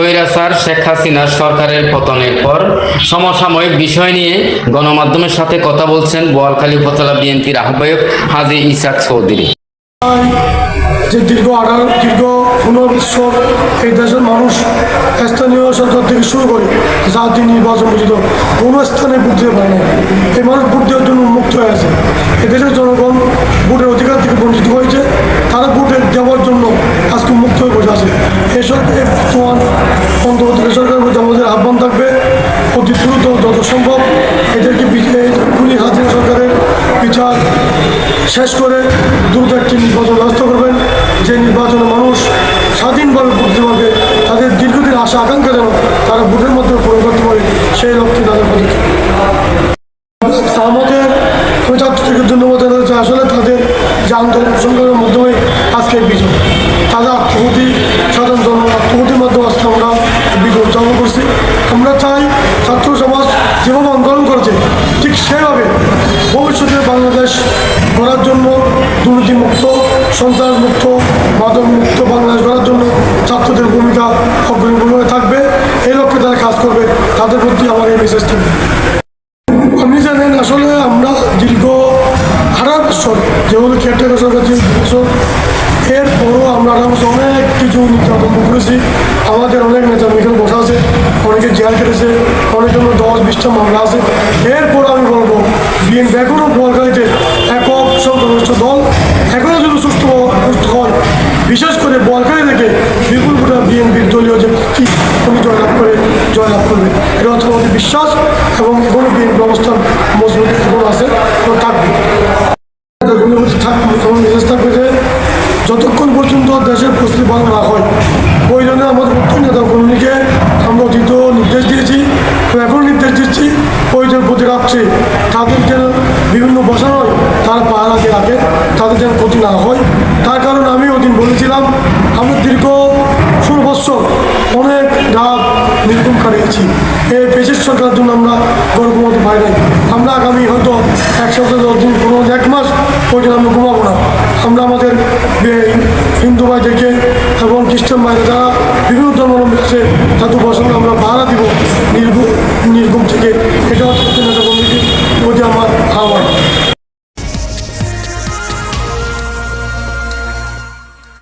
স্বৈরাচার শেখ হাসিনা সরকারের পতনের পর সমসাময়িক বিষয় নিয়ে গণমাধ্যমের সাথে কথা বলছেন বোয়ালখালী উপজেলা বিএনপির আহ্বায়ক হাজি ইসাক চৌধুরী। যে দীর্ঘ আঠারো দীর্ঘ পনেরো এই দেশের মানুষ স্থানীয় সরকার থেকে শুরু করে জাতি নির্বাচন কোনো স্থানে দিতে পারে না অন্তর্বর্তী সরকারের প্রতি আমাদের আহ্বান থাকবে। অতি দ্রুত যত সম্ভব এদেরকে খুলি হাজিরা সরকারের বিচার শেষ করে দ্রুত একটি নির্বাচন ব্যবস্থা করবেন। যে নির্বাচনে মানুষ স্বাধীনভাবে ভোট দিতে পারবে তাদের দীর্ঘদিন আশা, আকাঙ্ক্ষা যেন তারা ভোটের মাধ্যমে পূরণ করতে পারে, সেই লক্ষ্যে তাদের পদক্ষেপ। আমাদের আমি ছাত্রীকে ধন্যবাদ জানাচ্ছি আসলে তাদের যে আন্দোলন সংগ্রামের বিজয় উদযাপন করছি। আমরা চাই ছাত্র সমাজ যেভাবে আন্দোলন করেছে। ঠিক সেভাবে ভবিষ্যতে বাংলাদেশ গড়ার জন্য দুর্নীতিমুক্ত সন্ত্রাস মুক্ত মাদক মুক্ত বাংলাদেশ গড়ার জন্য ছাত্রদের ভূমিকা অগ্রণী থাকবে। এই লক্ষ্যে তারা কাজ করবে। তাদের প্রতি আমার এই মেসেজ থাকবে আপনি জানেন, আসলে আমরা দীর্ঘ আঠারো বছর যেহেতু কেয়ারটেকার সরকার বছর এরপরও আমরা আঠারো বছর অনেক কিছু নির্যাতন করেছি। আমাদের অনেক নেতা এখানে বসা আছে, অনেকে জেল কেটেছে অনেকের মধ্যে দশ, বিশটা মামলা আছে। এরপর আমি বলব বিএনপি এখনও বলগাড়িতে একক সংখ্যাগরিষ্ঠ দল, এখনও যদি সুস্থ সুস্থ হয়। বিশেষ করে বলগাড়ি থেকে বিপুল ভোটা বিএনপির দলীয় যে প্রার্থী উনি জয়লাভ করে, জয়লাভ করবে। এটা হচ্ছে বিশ্বাস এবং এখনও বিএনপি অবস্থান মজবুত এখন আছে। পর্যন্ত দেশের পরিস্থিতি ভালো না হয়। ওই জন্য আমাদের উত্তর নেতা কর্মীকে আমরা অতীত নির্দেশ দিয়েছি এখন নির্দেশ দিচ্ছি ওই যে প্রতি রাত্রে তাদের যেন বিভিন্ন বসানোয় তারা পাহারা দিয়ে রাখে, তাদের যেন ক্ষতি না হয়। তার কারণ আমি ওদিন বলেছিলাম, আমরা দীর্ঘ ষোলো বৎসর অনেক রাত নির্গম কাটিয়েছি। এই পেশের সরকারের জন্য আমরা গর্ব ঘুমাতে পারি নাই। আমরা আগামী হয়তো এক সপ্তাহ দশ দিন কোনো এক মাস ওই জন্য আমরা ঘুমাবো না। আমরা আমাদের বে- থেকে এবং খ্রিস্টান ভাইরা যারা বিভিন্ন ধর্মাবলম্বী আছে তাদের উপাসনা আমরা ভাড়া দিব।